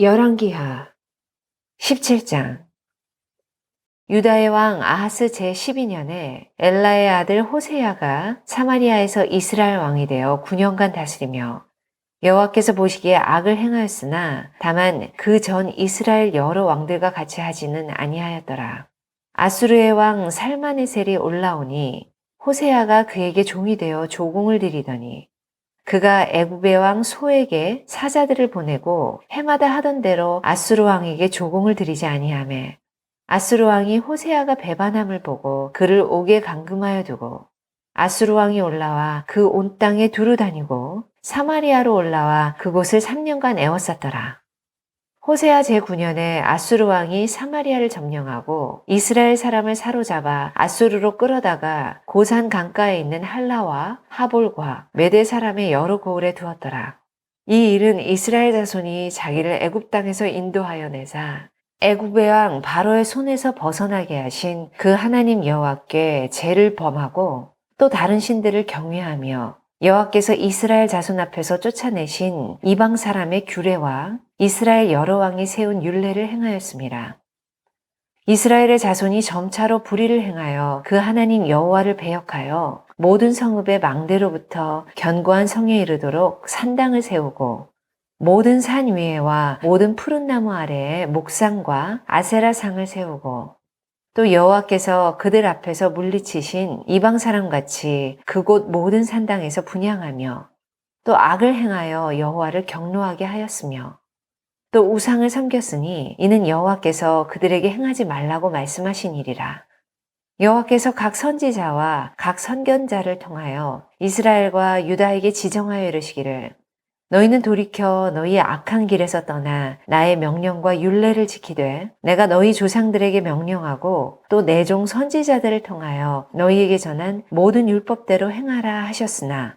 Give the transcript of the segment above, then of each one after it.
열왕기하 17장 유다의 왕 아하스 제12년에 엘라의 아들 호세야가 사마리아에서 이스라엘 왕이 되어 9년간 다스리며 여호와께서 보시기에 악을 행하였으나 다만 그 전 이스라엘 여러 왕들과 같이 하지는 아니하였더라. 아수르의 왕 살마네셀이 올라오니 호세야가 그에게 종이 되어 조공을 드리더니 그가 애굽의 왕 소에게 사자들을 보내고 해마다 하던 대로 아수르 왕에게 조공을 드리지 아니하매 아수르 왕이 호세아가 배반함을 보고 그를 옥에 감금하여 두고 아수르 왕이 올라와 그 온 땅에 두루 다니고 사마리아로 올라와 그곳을 3년간 애워쌌더라. 호세아 제9년에 아수르 왕이 사마리아를 점령하고 이스라엘 사람을 사로잡아 아수르로 끌어다가 고산 강가에 있는 할라와 하볼과 메대 사람의 여러 고을에 두었더라. 이 일은 이스라엘 자손이 자기를 애굽 땅에서 인도하여 내사 애굽의 왕 바로의 손에서 벗어나게 하신 그 하나님 여호와께 죄를 범하고 또 다른 신들을 경외하며 여호와께서 이스라엘 자손 앞에서 쫓아내신 이방 사람의 규례와 이스라엘 여러 왕이 세운 율례를 행하였습니다. 이스라엘의 자손이 점차로 불의를 행하여 그 하나님 여호와를 배역하여 모든 성읍의 망대로부터 견고한 성에 이르도록 산당을 세우고 모든 산 위에와 모든 푸른 나무 아래에 목상과 아세라 상을 세우고 또 여호와께서 그들 앞에서 물리치신 이방 사람 같이 그곳 모든 산당에서 분양하며 또 악을 행하여 여호와를 경노하게 하였으며 또 우상을 섬겼으니 이는 여호와께서 그들에게 행하지 말라고 말씀하신 일이라. 여호와께서 각 선지자와 각 선견자를 통하여 이스라엘과 유다에게 지정하여 이르시기를 너희는 돌이켜 너희의 악한 길에서 떠나 나의 명령과 율례를 지키되 내가 너희 조상들에게 명령하고 또 내 종 선지자들을 통하여 너희에게 전한 모든 율법대로 행하라 하셨으나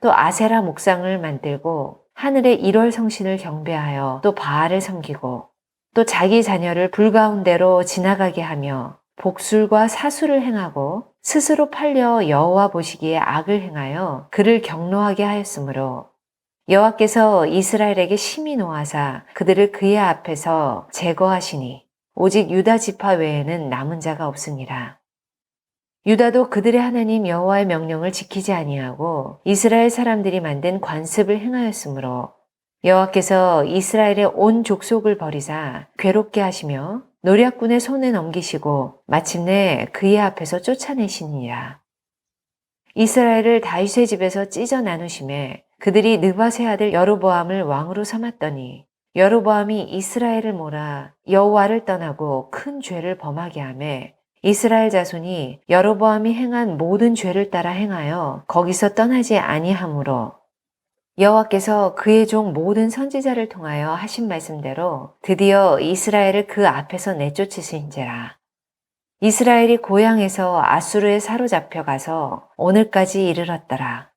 또 아세라 목상을 만들고 하늘의 일월 성신을 경배하여 또 바알을 섬기고 또 자기 자녀를 불 가운데로 지나가게 하며 복술과 사술을 행하고 스스로 팔려 여호와 보시기에 악을 행하여 그를 경노하게 하였으므로 여호와께서 이스라엘에게 심히 노하사 그들을 그의 앞에서 제거하시니 오직 유다 지파 외에는 남은 자가 없으니라. 유다도 그들의 하나님 여호와의 명령을 지키지 아니하고 이스라엘 사람들이 만든 관습을 행하였으므로 여호와께서 이스라엘의 온 족속을 버리사 괴롭게 하시며 노략군의 손에 넘기시고 마침내 그의 앞에서 쫓아내시니라. 이스라엘을 다윗의 집에서 찢어 나누심에 그들이 느바세 아들 여로보암을 왕으로 삼았더니 여로보암이 이스라엘을 몰아 여호와를 떠나고 큰 죄를 범하게 하매 이스라엘 자손이 여로보암이 행한 모든 죄를 따라 행하여 거기서 떠나지 아니하므로 여호와께서 그의 종 모든 선지자를 통하여 하신 말씀대로 드디어 이스라엘을 그 앞에서 내쫓으신지라. 이스라엘이 고향에서 아수르에 사로잡혀 가서 오늘까지 이르렀더라.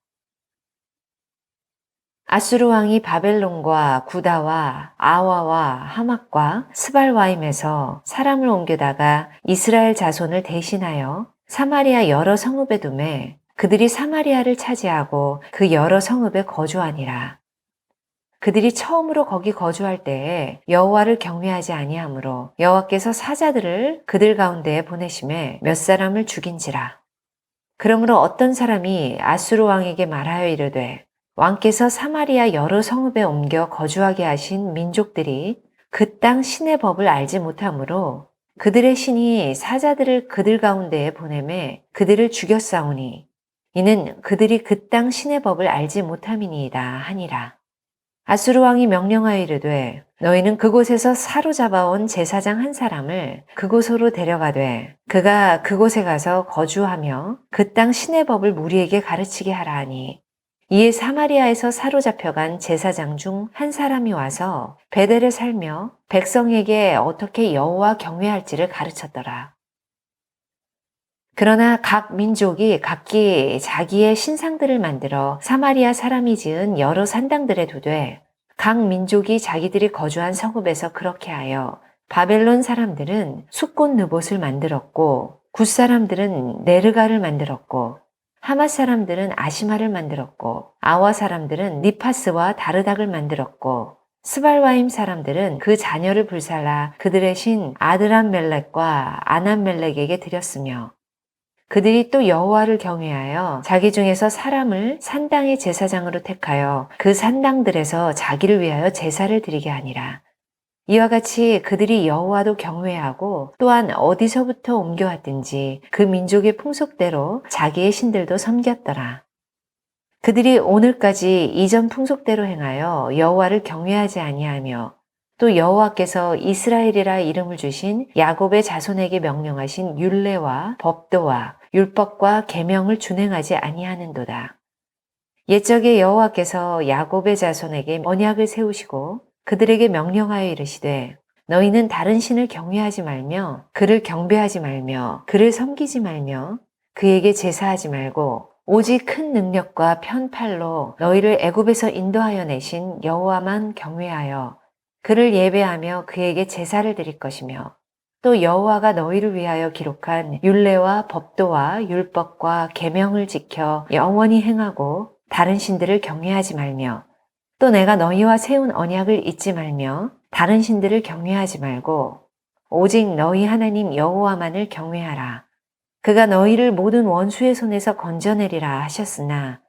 아수르 왕이 바벨론과 구다와 아와와 하막과 스발와임에서 사람을 옮겨다가 이스라엘 자손을 대신하여 사마리아 여러 성읍에 두매 그들이 사마리아를 차지하고 그 여러 성읍에 거주하니라. 그들이 처음으로 거기 거주할 때에 여호와를 경외하지 아니하므로 여호와께서 사자들을 그들 가운데에 보내심에 몇 사람을 죽인지라. 그러므로 어떤 사람이 아수르 왕에게 말하여 이르되 왕께서 사마리아 여러 성읍에 옮겨 거주하게 하신 민족들이 그 땅 신의 법을 알지 못하므로 그들의 신이 사자들을 그들 가운데에 보내매 그들을 죽였사오니 이는 그들이 그 땅 신의 법을 알지 못함이니이다 하니라. 아수르 왕이 명령하여 이르되 너희는 그곳에서 사로잡아온 제사장 한 사람을 그곳으로 데려가되 그가 그곳에 가서 거주하며 그 땅 신의 법을 무리에게 가르치게 하라 하니 이에 사마리아에서 사로잡혀간 제사장 중 한 사람이 와서 베델에 살며 백성에게 어떻게 여호와 경외할지를 가르쳤더라. 그러나 각 민족이 각기 자기의 신상들을 만들어 사마리아 사람이 지은 여러 산당들에 두되 각 민족이 자기들이 거주한 성읍에서 그렇게 하여 바벨론 사람들은 숫꽃 느봇을 만들었고 굿 사람들은 네르가를 만들었고 하맛 사람들은 아시마를 만들었고 아와 사람들은 니파스와 다르닥을 만들었고 스발와임 사람들은 그 자녀를 불살라 그들의 신 아드람멜렉과 아남멜렉에게 드렸으며 그들이 또 여호와를 경외하여 자기 중에서 사람을 산당의 제사장으로 택하여 그 산당들에서 자기를 위하여 제사를 드리게 하니라. 이와 같이 그들이 여호와도 경외하고 또한 어디서부터 옮겨왔든지 그 민족의 풍속대로 자기의 신들도 섬겼더라. 그들이 오늘까지 이전 풍속대로 행하여 여호와를 경외하지 아니하며 또 여호와께서 이스라엘이라 이름을 주신 야곱의 자손에게 명령하신 율례와 법도와 율법과 계명을 준행하지 아니하는도다. 옛적에 여호와께서 야곱의 자손에게 언약을 세우시고 그들에게 명령하여 이르시되 너희는 다른 신을 경외하지 말며 그를 경배하지 말며 그를 섬기지 말며 그에게 제사하지 말고 오직 큰 능력과 편팔로 너희를 애굽에서 인도하여 내신 여호와만 경외하여 그를 예배하며 그에게 제사를 드릴 것이며 또 여호와가 너희를 위하여 기록한 율례와 법도와 율법과 계명을 지켜 영원히 행하고 다른 신들을 경외하지 말며 또 내가 너희와 세운 언약을 잊지 말며 다른 신들을 경외하지 말고 오직 너희 하나님 여호와만을 경외하라. 그가 너희를 모든 원수의 손에서 건져내리라 하셨으나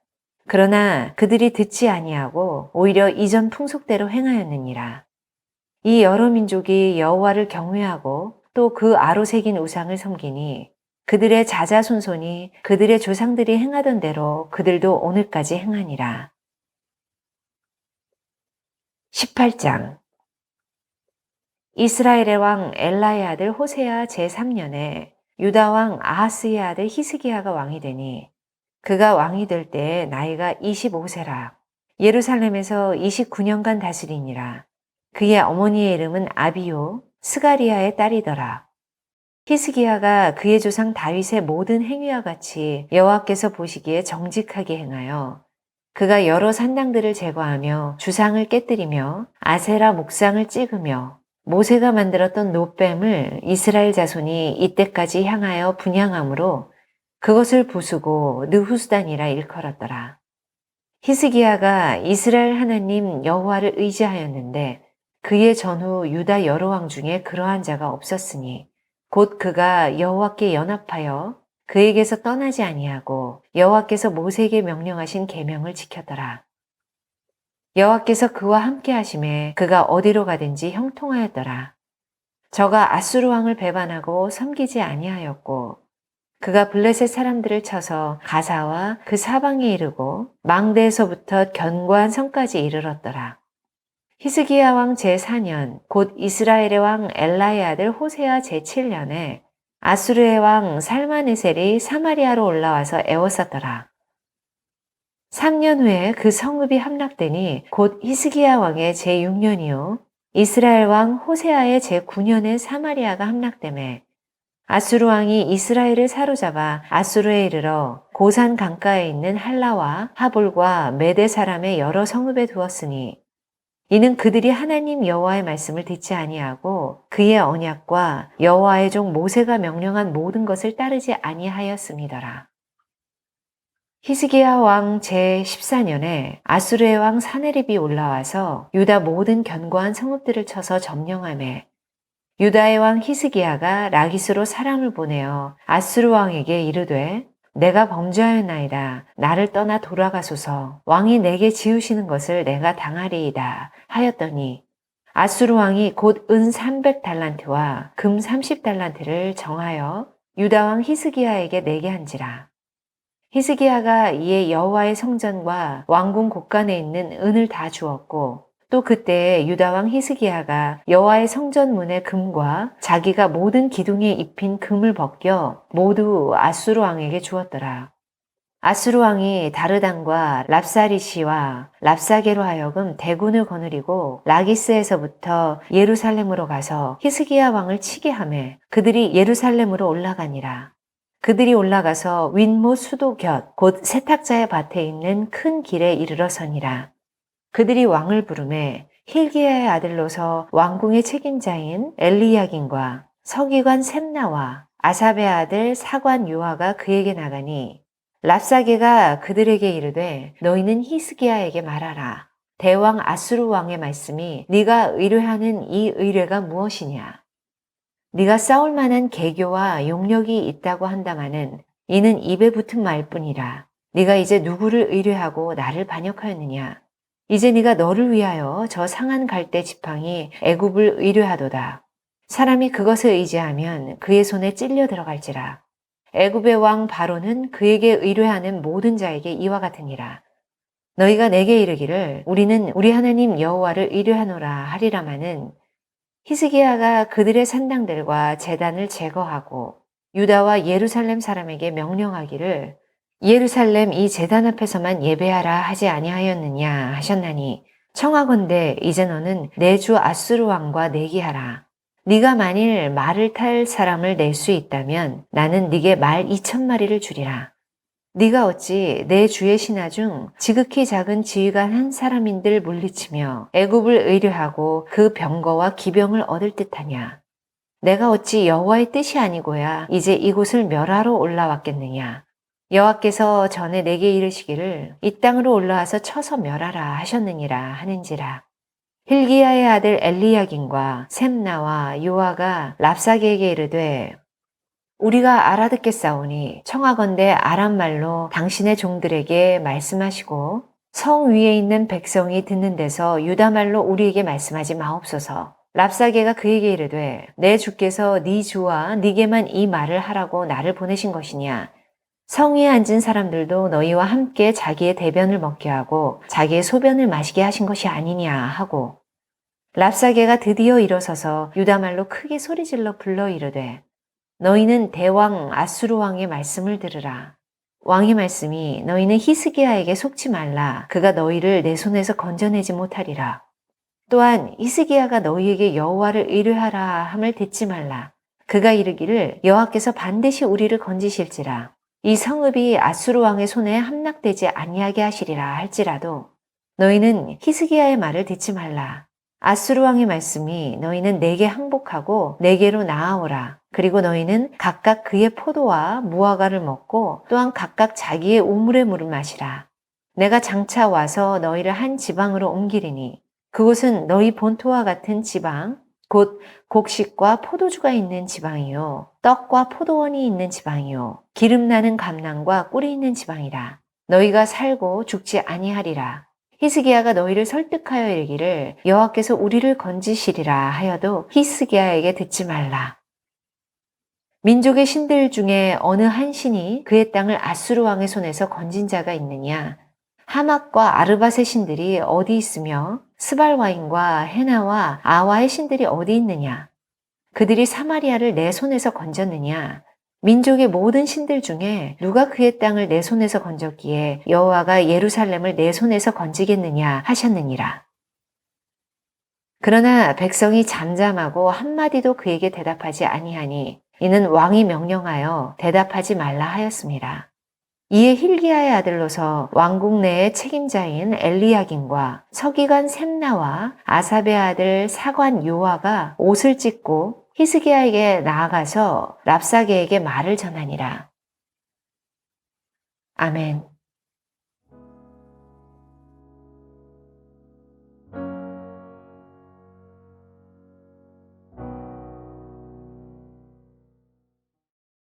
그러나 그들이 듣지 아니하고 오히려 이전 풍속대로 행하였느니라. 이 여러 민족이 여호와를 경외하고 또 그 아로 새긴 우상을 섬기니 그들의 자자손손이 그들의 조상들이 행하던 대로 그들도 오늘까지 행하니라. 18장. 이스라엘의 왕 엘라의 아들 호세아 제3년에 유다 왕 아하스의 아들 히스기야가 왕이 되니 그가 왕이 될때 나이가 25세라. 예루살렘에서 29년간 다스리니라. 그의 어머니의 이름은 아비요 스가리아의 딸이더라. 히스기야가 그의 조상 다윗의 모든 행위와 같이 여호와께서 보시기에 정직하게 행하여 그가 여러 산당들을 제거하며 주상을 깨뜨리며 아세라 목상을 찍으며 모세가 만들었던 노뱀을 이스라엘 자손이 이때까지 향하여 분양함으로 그것을 부수고 느후스단이라 일컬었더라. 히스기야가 이스라엘 하나님 여호와를 의지하였는데 그의 전후 유다 여러 왕 중에 그러한 자가 없었으니 곧 그가 여호와께 연합하여 그에게서 떠나지 아니하고 여호와께서 모세에게 명령하신 계명을 지켰더라. 여호와께서 그와 함께 하심에 그가 어디로 가든지 형통하였더라. 저가 아수르 왕을 배반하고 섬기지 아니하였고 그가 블레셋 사람들을 쳐서 가사와 그 사방에 이르고 망대에서부터 견고한 성까지 이르렀더라. 히스기야 왕 제4년 곧 이스라엘의 왕 엘라의 아들 호세아 제7년에 아수르의 왕 살마네셀이 사마리아로 올라와서 애워쌌더라. 3년 후에 그 성읍이 함락되니 곧 히스기야 왕의 제6년이요 이스라엘 왕 호세아의 제9년에 사마리아가 함락되매 아수르 왕이 이스라엘을 사로잡아 아수르에 이르러 고산 강가에 있는 할라와 하볼과 메대 사람의 여러 성읍에 두었으니 이는 그들이 하나님 여호와의 말씀을 듣지 아니하고 그의 언약과 여호와의 종 모세가 명령한 모든 것을 따르지 아니하였음이더라. 히스기야 왕 제14년에 아수르의 왕 사네립이 올라와서 유다 모든 견고한 성읍들을 쳐서 점령함에 유다의 왕 히스기야가 라기스로 사람을 보내어 아수르 왕에게 이르되 내가 범죄하였나이다. 나를 떠나 돌아가소서. 왕이 내게 지으시는 것을 내가 당하리이다. 하였더니 아수르 왕이 곧 은 300달란트와 금 30달란트를 정하여 유다 왕 히스기야에게 내게 한지라. 히스기야가 이에 여호와의 성전과 왕궁 곳간에 있는 은을 다 주었고 또 그때 유다 왕 히스기야가 여호와의 성전 문의 금과 자기가 모든 기둥에 입힌 금을 벗겨 모두 아수르 왕에게 주었더라. 아수르 왕이 다르단과 랍사리시와 랍사게로 하여금 대군을 거느리고 라기스에서부터 예루살렘으로 가서 히스기야 왕을 치게 하매 그들이 예루살렘으로 올라가니라. 그들이 올라가서 윈모 수도 곁 곧 세탁자의 밭에 있는 큰 길에 이르러서니라. 그들이 왕을 부르매 힐기야의 아들로서 왕궁의 책임자인 엘리야긴과 서기관 셈나와 아삽의 아들 사관 요아가 그에게 나가니 랍사게가 그들에게 이르되 너희는 히스기야에게 말하라. 대왕 아수르 왕의 말씀이 네가 의뢰하는 이 의뢰가 무엇이냐? 네가 싸울 만한 계교와 용력이 있다고 한다마는 이는 입에 붙은 말뿐이라. 네가 이제 누구를 의뢰하고 나를 반역하였느냐? 이제 네가 너를 위하여 저 상한 갈대 지팡이 애굽을 의뢰하도다. 사람이 그것을 의지하면 그의 손에 찔려 들어갈지라. 애굽의 왕 바로는 그에게 의뢰하는 모든 자에게 이와 같으니라. 너희가 내게 이르기를 우리는 우리 하나님 여호와를 의뢰하노라 하리라마는 히스기야가 그들의 산당들과 재단을 제거하고 유다와 예루살렘 사람에게 명령하기를 예루살렘 이 재단 앞에서만 예배하라 하지 아니하였느냐 하셨나니 청하건대 이제 너는 내 주 아수르 왕과 내기하라. 네가 만일 말을 탈 사람을 낼 수 있다면 나는 네게 말 2천 마리를 주리라. 네가 어찌 내 주의 신하 중 지극히 작은 지휘관 한 사람인들 물리치며 애굽을 의뢰하고 그 병거와 기병을 얻을 듯하냐? 내가 어찌 여호와의 뜻이 아니고야 이제 이곳을 멸하러 올라왔겠느냐? 여호와께서 전에 내게 이르시기를 이 땅으로 올라와서 쳐서 멸하라 하셨느니라 하는지라. 힐기야의 아들 엘리야긴과 셈나와 요아가 랍사게에게 이르되 우리가 알아듣겠사오니 청하건대 아람 말로 당신의 종들에게 말씀하시고 성 위에 있는 백성이 듣는 데서 유다 말로 우리에게 말씀하지 마옵소서. 랍사게가 그에게 이르되 내 주께서 네 주와 네게만 이 말을 하라고 나를 보내신 것이냐 성 위에 앉은 사람들도 너희와 함께 자기의 대변을 먹게 하고 자기의 소변을 마시게 하신 것이 아니냐 하고 랍사게가 드디어 일어서서 유다말로 크게 소리질러 불러 이르되 너희는 대왕 아수르 왕의 말씀을 들으라. 왕의 말씀이 너희는 히스기야에게 속지 말라. 그가 너희를 내 손에서 건져내지 못하리라. 또한 히스기야가 너희에게 여호와를 의뢰하라 함을 듣지 말라. 그가 이르기를 여호와께서 반드시 우리를 건지실지라. 이 성읍이 아수르 왕의 손에 함락되지 아니하게 하시리라 할지라도 너희는 히스기야의 말을 듣지 말라. 아수르 왕의 말씀이 너희는 내게 항복하고 내게로 나아오라. 그리고 너희는 각각 그의 포도와 무화과를 먹고 또한 각각 자기의 우물의 물을 마시라. 내가 장차 와서 너희를 한 지방으로 옮기리니 그곳은 너희 본토와 같은 지방, 곧 곡식과 포도주가 있는 지방이요. 떡과 포도원이 있는 지방이요. 기름 나는 감람과 꿀이 있는 지방이라. 너희가 살고 죽지 아니하리라. 히스기야가 너희를 설득하여 이르기를 여호와께서 우리를 건지시리라 하여도 히스기야에게 듣지 말라. 민족의 신들 중에 어느 한 신이 그의 땅을 아수르 왕의 손에서 건진 자가 있느냐? 하막과 아르밧의 신들이 어디 있으며 스발 와인과 헤나와 아와의 신들이 어디 있느냐? 그들이 사마리아를 내 손에서 건졌느냐? 민족의 모든 신들 중에 누가 그의 땅을 내 손에서 건졌기에 여호와가 예루살렘을 내 손에서 건지겠느냐 하셨느니라. 그러나 백성이 잠잠하고 한마디도 그에게 대답하지 아니하니 이는 왕이 명령하여 대답하지 말라 하였습니다. 이에 힐기야의 아들로서 왕국 내의 책임자인 엘리야긴과 서기관 셈나와 아삽의 아들 사관 요아가 옷을 찢고 히스기야에게 나아가서 랍사게에게 말을 전하니라. 아멘.